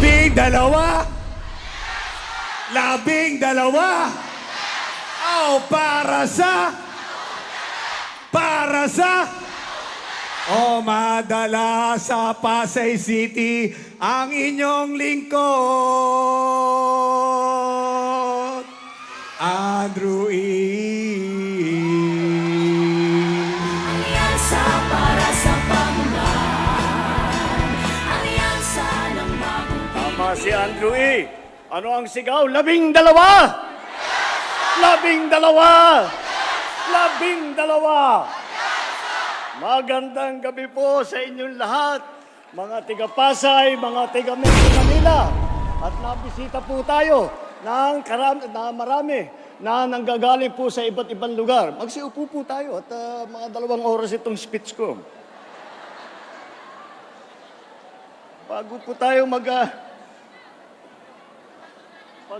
Labing dalawa. Labing dalawa. Oh, para sa... Para sa... Oh, madala sa Pasay City ang inyong lingkod. Andrew E. si Andrew E. Ano ang sigaw? Labing dalawa! Labing dalawa! Labing dalawa! Magandang gabi po sa inyong lahat, mga tiga Pasay, mga tiga Manila. At nabisita po tayo ng karam- na marami na nanggagaling po sa iba't ibang lugar. Magsiupo po tayo at ah, mga dalawang oras itong speech ko. Bago po tayo mag... ah,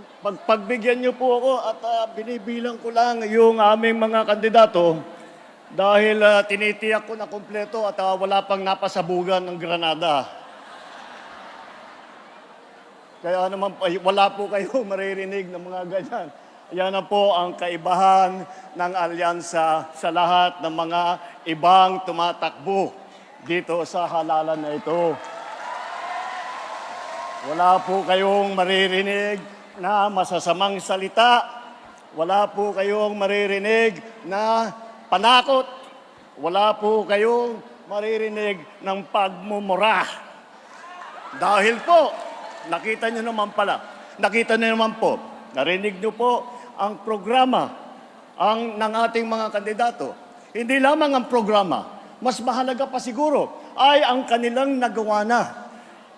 pag, pag, pagbigyan niyo po ako at ah, binibilang ko lang yung aming mga kandidato dahil ah, tinitiyak ko na kumpleto at ah, wala pang napasabugan ng Granada. Kaya naman wala po kayo maririnig ng mga ganyan. Yan na po ang kaibahan ng alyansa sa lahat ng mga ibang tumatakbo dito sa halalan na ito. Wala po kayong maririnig na masasamang salita. Wala po kayong maririnig na panakot. Wala po kayong maririnig ng pagmumura. Dahil po, nakita nyo naman pala, nakita nyo naman po, narinig nyo po ang programa ang, ng ating mga kandidato. Hindi lamang ang programa, mas mahalaga pa siguro ay ang kanilang nagawa na.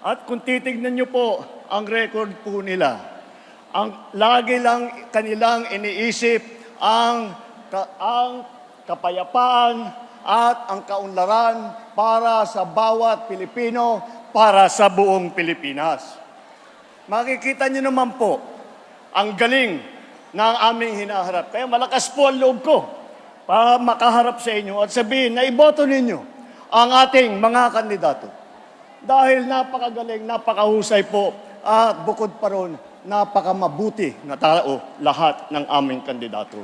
At kung titignan nyo po ang record po nila, ang lagi lang kanilang iniisip ang, ka, ang kapayapaan at ang kaunlaran para sa bawat Pilipino, para sa buong Pilipinas. Makikita nyo naman po ang galing ng aming hinaharap. Kaya malakas po ang loob ko para makaharap sa inyo at sabihin na iboto ninyo ang ating mga kandidato. Dahil napakagaling, napakahusay po at bukod pa ron, napakamabuti na tao lahat ng aming kandidato.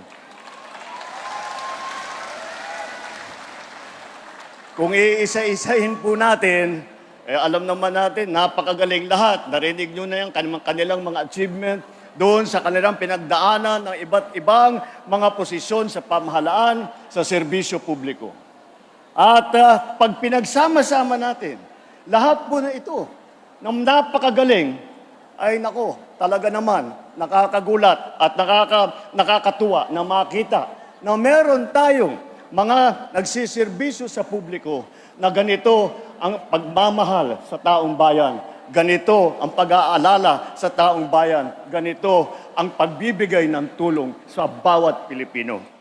Kung iisa-isahin po natin, eh, alam naman natin, napakagaling lahat. Narinig nyo na yung kanilang, kanilang mga achievement doon sa kanilang pinagdaanan ng iba't ibang mga posisyon sa pamahalaan, sa serbisyo publiko. At ah, pag pinagsama-sama natin, lahat po na ito, ng napakagaling, ay nako, talaga naman, nakakagulat at nakaka, nakakatuwa na makita na meron tayong mga nagsiservisyo sa publiko na ganito ang pagmamahal sa taong bayan. Ganito ang pag-aalala sa taong bayan. Ganito ang pagbibigay ng tulong sa bawat Pilipino.